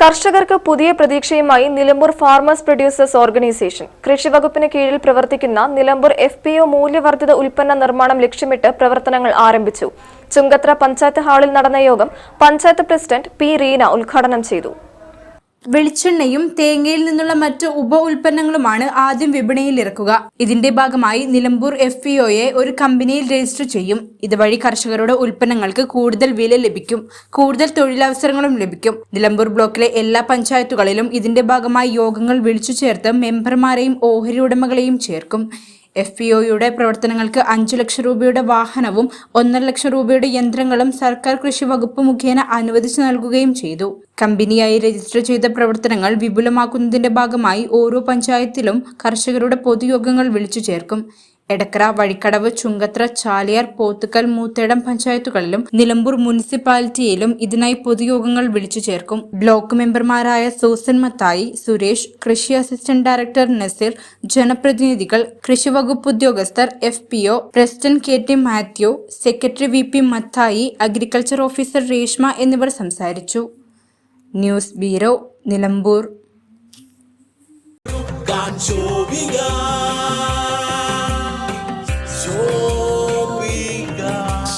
കർഷകർക്ക് പുതിയ പ്രതീക്ഷയുമായി നിലമ്പൂർ ഫാർമേഴ്സ് പ്രൊഡ്യൂസേഴ്സ് ഓർഗനൈസേഷൻ. കൃഷി വകുപ്പിന് കീഴിൽ പ്രവർത്തിക്കുന്ന നിലമ്പൂർ എഫ് പി ഒ മൂല്യവർദ്ധിത ഉൽപ്പന്ന നിർമ്മാണം ലക്ഷ്യമിട്ട് പ്രവർത്തനങ്ങൾ ആരംഭിച്ചു. ചുങ്കത്ര പഞ്ചായത്ത് ഹാളിൽ നടന്ന യോഗം പഞ്ചായത്ത് പ്രസിഡന്റ് പി റീന ഉദ്ഘാടനം ചെയ്തു. വെളിച്ചെണ്ണയും തേങ്ങയിൽ നിന്നുള്ള മറ്റ് ഉപ ഉൽപ്പന്നങ്ങളുമാണ് ആദ്യം വിപണിയിൽ ഇറക്കുക. ഇതിന്റെ ഭാഗമായി നിലമ്പൂർ എഫ് പി ഒരു കമ്പനിയിൽ രജിസ്റ്റർ ചെയ്യും. ഇതുവഴി കർഷകരുടെ ഉൽപ്പന്നങ്ങൾക്ക് കൂടുതൽ വില ലഭിക്കും. കൂടുതൽ തൊഴിലവസരങ്ങളും ലഭിക്കും. നിലമ്പൂർ ബ്ലോക്കിലെ എല്ലാ പഞ്ചായത്തുകളിലും ഇതിന്റെ ഭാഗമായി യോഗങ്ങൾ വിളിച്ചു ചേർത്ത് മെമ്പർമാരെയും ഓഹരി ഉടമകളെയും ചേർക്കും. എഫ് പി ഒയുടെ പ്രവർത്തനങ്ങൾക്ക് അഞ്ചു ലക്ഷം രൂപയുടെ വാഹനവും ഒന്നര ലക്ഷം രൂപയുടെ യന്ത്രങ്ങളും സർക്കാർ കൃഷി വകുപ്പ് മുഖേന അനുവദിച്ചു നൽകുകയും ചെയ്തു. കമ്പനിയായി രജിസ്റ്റർ ചെയ്ത പ്രവർത്തനങ്ങൾ വിപുലമാക്കുന്നതിന്റെ ഭാഗമായി ഓരോ പഞ്ചായത്തിലും കർഷകരുടെ പൊതുയോഗങ്ങൾ വിളിച്ചു ചേർക്കും. എടക്കര വഴിക്കടവ് ചുങ്കത്ര ചാലിയാർ പോത്തുക്കൽ മൂത്തേടം പഞ്ചായത്തുകളിലും നിലമ്പൂർ മുനിസിപ്പാലിറ്റിയിലും ഇതിനായി പൊതുയോഗങ്ങൾ വിളിച്ചു ചേർക്കും. ബ്ലോക്ക് മെമ്പർമാരായ സൂസൻ മത്തായി സുരേഷ് കൃഷി അസിസ്റ്റന്റ് ഡയറക്ടർ നസീർ ജനപ്രതിനിധികൾ കൃഷി വകുപ്പ് ഉദ്യോഗസ്ഥർ F P O president K T Mathew secretary V P Mathai agriculture officer Reshma എന്നിവർ സംസാരിച്ചു. News bureau Nilambur.